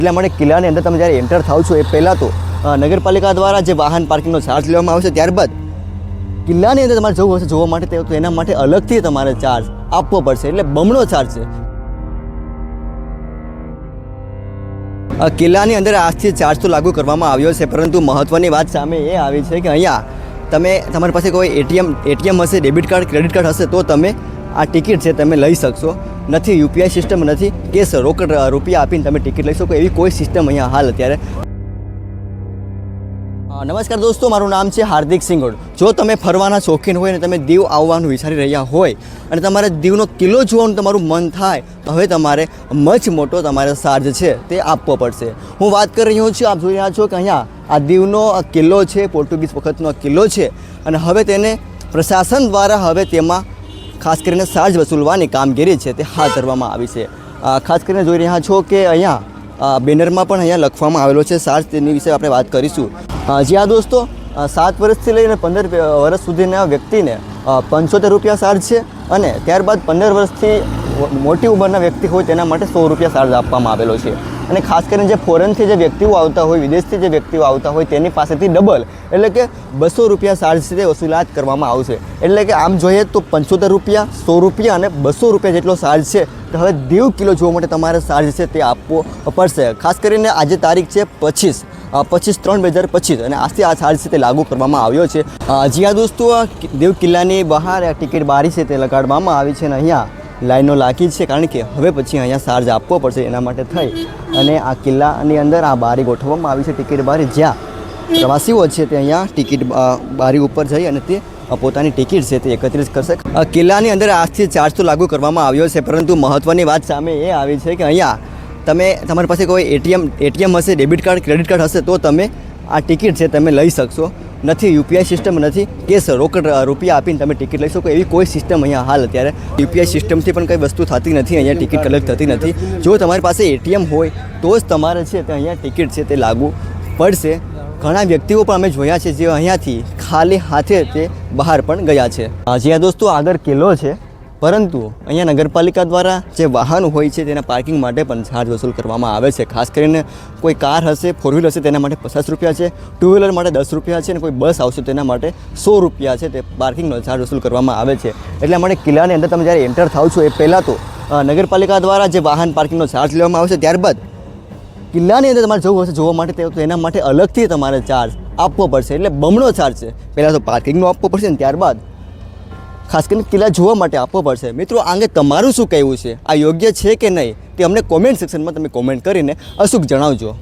એટલા માટે કિલ્લાની અંદર તમે જ્યારે એન્ટર થાવ છો એ પહેલાં તો નગરપાલિકા દ્વારા જે વાહન પાર્કિંગનો ચાર્જ લેવામાં આવે છે ત્યારબાદ કિલ્લાની અંદર તમારે જવું હશે જોવા માટે તે- એના માટે અલગથી તમારે ચાર્જ આપવો પડશે, એટલે બમણો ચાર્જ છે. કિલ્લાની અંદર આજથી ચાર્જ તો લાગુ કરવામાં આવ્યો છે, પરંતુ મહત્ત્વની વાત સામે એ આવી છે કે અહીંયા તમે, તમારી પાસે કોઈ એટીએમ એટીએમ હશે ડેબિટ કાર્ડ ક્રેડિટ કાર્ડ હશે, તો તમે આ ટિકિટ છે તમે લઈ શકશો. નથી યુપીઆઈ સિસ્ટમ નથી. કે રોકડ રૂપિયા આપીને તમે ટિકિટ લઈ શકો એવી કોઈ સિસ્ટમ અહીંયા હાલ અત્યારે. નમસ્કાર દોસ્તો, મારું નામ છે હાર્દિક સિંગોડ. જો તમે ફરવાના શોખીન હોય અને તમે દીવ આવવાનું વિચારી રહ્યા હોય અને તમારે દીવનો કિલ્લો જોવાનું તમારું મન થાય, તો હવે તમારે મચ મોટો તમારે ચાર્જ છે તે આપવો પડશે. હું વાત કરી રહ્યો છું, આપ જોઈ રહ્યા છો કે અહીંયા આ દીવનો કિલ્લો છે, પોર્ટુગીઝ વખતનો કિલ્લો છે અને હવે તેને પ્રશાસન દ્વારા હવે તેમાં ખાસ કરીને ચાર્જ વસૂલવાની કામગીરી છે તે હાથ ધરવામાં આવી છે. ખાસ કરીને જોઈ રહ્યા છો કે અહીંયા બેનરમાં પણ અહીંયા લખવામાં આવેલો છે ચાર્જ તેની વિશે આપણે વાત કરીશું. જી હા દોસ્તો સાત વર્ષથી લઈને પંદર વર્ષ સુધીના વ્યક્તિને પંચોતેર રૂપિયા ચાર્જ છે અને ત્યારબાદ પંદર વર્ષથી મોટી ઉંમરના વ્યક્તિ હોય તેના માટે સો રૂપિયા ચાર્જ આપવામાં આવેલો છે. અને ખાસ કરીને જે ફોરેનથી જે વ્યક્તિઓ આવતા હોય, વિદેશથી જે વ્યક્તિઓ આવતા હોય, તેની પાસેથી ડબલ એટલે કે બસો રૂપિયા ચાર્જ છે વસૂલાત કરવામાં આવશે. એટલે કે આમ જોઈએ તો પંચોતેર રૂપિયા, સો રૂપિયા અને બસો રૂપિયા જેટલો ચાર્જ છે. તો હવે દેવ કિલો જોવા માટે તમારે ચાર્જ છે તે આપવો પડશે. ખાસ કરીને આજે તારીખ છે પચીસ. પચીસ ત્રણ બે હજાર પચીસ અને આજથી આ ચાર્જ છે તે લાગુ કરવામાં આવ્યો છે. જ્યાં દોસ્તો દેવ કિલ્લાની બહાર ટિકિટ બારી છે તે લગાડવામાં આવી છે અને અહીંયા. લાઈનો લાગી છે કારણ કે હવે પછી અહીંયા ચાર્જ આપવો પડશે એના માટે થઈ. અને આ કિલ્લાની અંદર આ બારી ગોઠવવામાં આવી છે ટિકિટ બારી. જ્યાં પ્રવાસીઓ છે તે અહીંયા ટિકિટ બારી ઉપર જઈ અને તે પોતાની ટિકિટ છે તે એકત્રિત કરશે. કિલ્લાની અંદર આજથી ચાર્જ તો લાગુ કરવામાં આવ્યો છે. પરંતુ મહત્ત્વની વાત સામે એ આવી છે કે અહીંયા તમે, તમારી પાસે કોઈ એટીએમ એટીએમ હશે, ડેબિટ કાર્ડ, ક્રેડિટ કાર્ડ હશે તો તમે આ ટિકિટ છે તમે લઈ શકશો. નથી યુપીઆઈ સિસ્ટમ નથી. કે રોકડ રૂપિયા આપીને તમે ટિકિટ લઈ શકો, એવી કોઈ સિસ્ટમ અહીંયા હાલ અત્યારે યુપીઆઈ સિસ્ટમથી પણ કંઈ વસ્તુ થતી નથી, અહીંયા ટિકિટ કલેક્ટ થતી નથી. જો તમારી પાસે એટીએમ હોય, તો જ તમારે છે તે અહીંયા ટિકિટ છે તે લાગુ પડશે. ઘણા વ્યક્તિઓ પણ અમે જોયા છે જે અહીંયાથી ખાલી હાથે તે બહાર પણ ગયા છે. જ્યાં દોસ્તો આગળ કિલ્લો છે. પરંતુ અહીંયા નગરપાલિકા દ્વારા જે વાહન હોય છે તેના પાર્કિંગ માટે પણ ચાર્જ વસૂલ કરવામાં આવે છે. ખાસ કરીને કોઈ કાર હશે ફોર વ્હીલર હશે તેના માટે પચાસ રૂપિયા છે ટુ વ્હીલર માટે દસ રૂપિયા છે અને કોઈ બસ આવશે તેના માટે સો રૂપિયા છે તે પાર્કિંગનો ચાર્જ વસૂલ કરવામાં આવે છે. એટલે માટે કિલ્લાની અંદર તમે જ્યારે એન્ટર થાવ છો એ પહેલાં તો નગરપાલિકા દ્વારા જે વાહન પાર્કિંગનો ચાર્જ લેવામાં આવે છે ત્યારબાદ કિલ્લાની અંદર તમારે જવું હશે જોવા માટે તેના માટે અલગથી તમારે ચાર્જ આપવો પડશે. એટલે બમણો ચાર્જ છે. પહેલાં તો પાર્કિંગનો આપવો પડશે ને ત્યારબાદ ખાસ કરીને કિલ્લા જોવા માટે આપવો પડશે. મિત્રો આ અંગે તમારું શું કહેવું છે? આ યોગ્ય છે કે નહીં? તે અમને કોમેન્ટ સેક્શનમાં તમે કોમેન્ટ કરીને અચૂક જણાવજો.